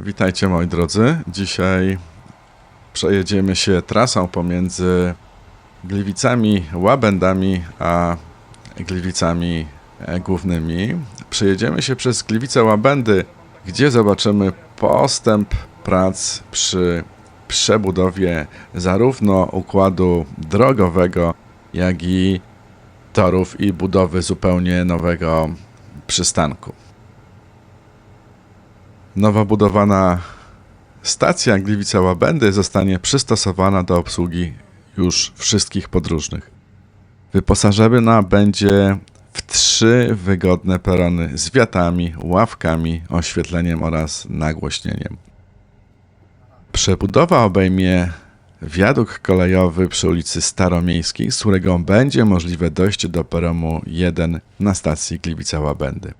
Witajcie moi drodzy. Dzisiaj przejedziemy się trasą pomiędzy Gliwicami, Łabędami a Gliwicami e, głównymi. Przejedziemy się przez Gliwice Łabędy, gdzie zobaczymy postęp prac przy przebudowie zarówno układu drogowego, jak i torów i budowy zupełnie nowego przystanku. Nowa budowana stacja Gliwica Łabędy zostanie przystosowana do obsługi już wszystkich podróżnych. Wyposażona będzie w trzy wygodne perony z wiatami, ławkami, oświetleniem oraz nagłośnieniem. Przebudowa obejmie wiadukt kolejowy przy ulicy Staromiejskiej, z którego będzie możliwe dojście do peronu 1 na stacji Gliwica Łabędy.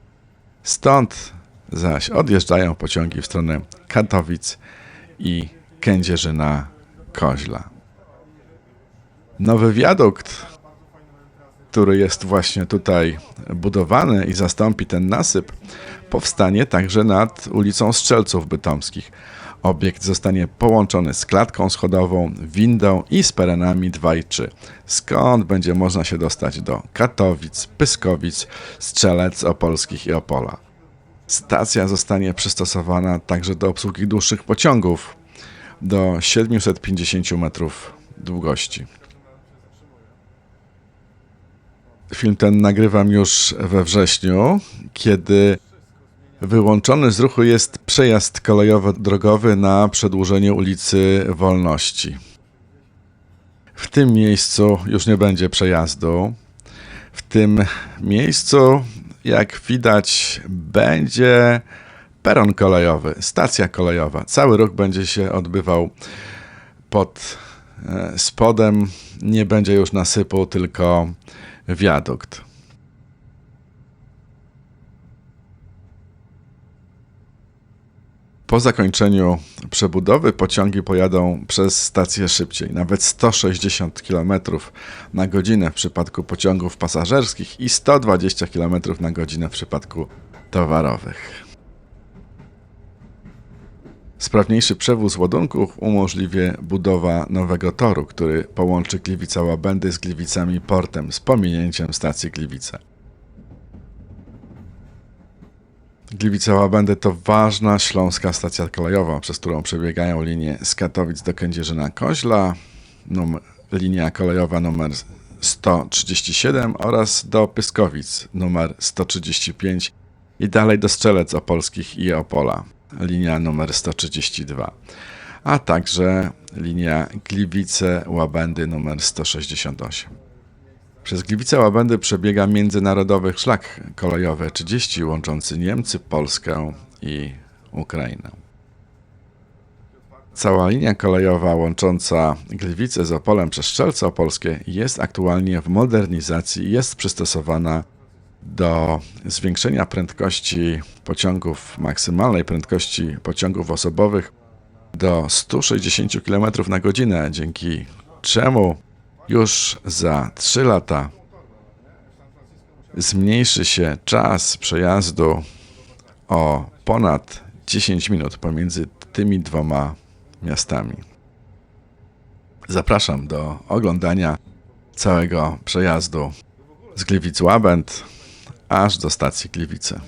Stąd zaś odjeżdżają pociągi w stronę Katowic i Kędzierzyna Koźla. Nowy wiadukt, który jest właśnie tutaj budowany i zastąpi ten nasyp, powstanie także nad ulicą Strzelców Bytomskich. Obiekt zostanie połączony z klatką schodową, windą i z perenami 2 i 3, skąd będzie można się dostać do Katowic, Pyskowic, Strzelec Opolskich i Opola. Stacja zostanie przystosowana także do obsługi dłuższych pociągów do 750 metrów długości. Film ten nagrywam już we wrześniu, kiedy wyłączony z ruchu jest przejazd kolejowo-drogowy na przedłużenie ulicy Wolności. W tym miejscu już nie będzie przejazdu. W tym miejscu, jak widać, będzie peron kolejowy, stacja kolejowa. Cały ruch będzie się odbywał pod e, spodem. Nie będzie już nasypu, tylko wiadukt. Po zakończeniu przebudowy pociągi pojadą przez stację szybciej, nawet 160 km na godzinę w przypadku pociągów pasażerskich i 120 km na godzinę w przypadku towarowych. Sprawniejszy przewóz ładunków umożliwi budowa nowego toru, który połączy Gliwica Łabędy z Gliwicami Portem z pominięciem stacji Gliwice. Gliwice Łabędy to ważna śląska stacja kolejowa, przez którą przebiegają linie z Katowic do Kędzierzyna Koźla, num- linia kolejowa numer 137 oraz do Pyskowic numer 135 i dalej do Strzelec Opolskich i Opola, linia numer 132, a także linia Gliwice-Łabędy numer 168. Przez Gliwice Łabędy przebiega międzynarodowy szlak kolejowy 30 łączący Niemcy, Polskę i Ukrainę. Cała linia kolejowa łącząca Gliwice z Opolem przez Strzelce Opolskie jest aktualnie w modernizacji i jest przystosowana do zwiększenia prędkości pociągów, maksymalnej prędkości pociągów osobowych do 160 km na godzinę, dzięki czemu już za 3 lata zmniejszy się czas przejazdu o ponad 10 minut pomiędzy tymi dwoma miastami. Zapraszam do oglądania całego przejazdu z Gliwic Łabęd aż do stacji Gliwice.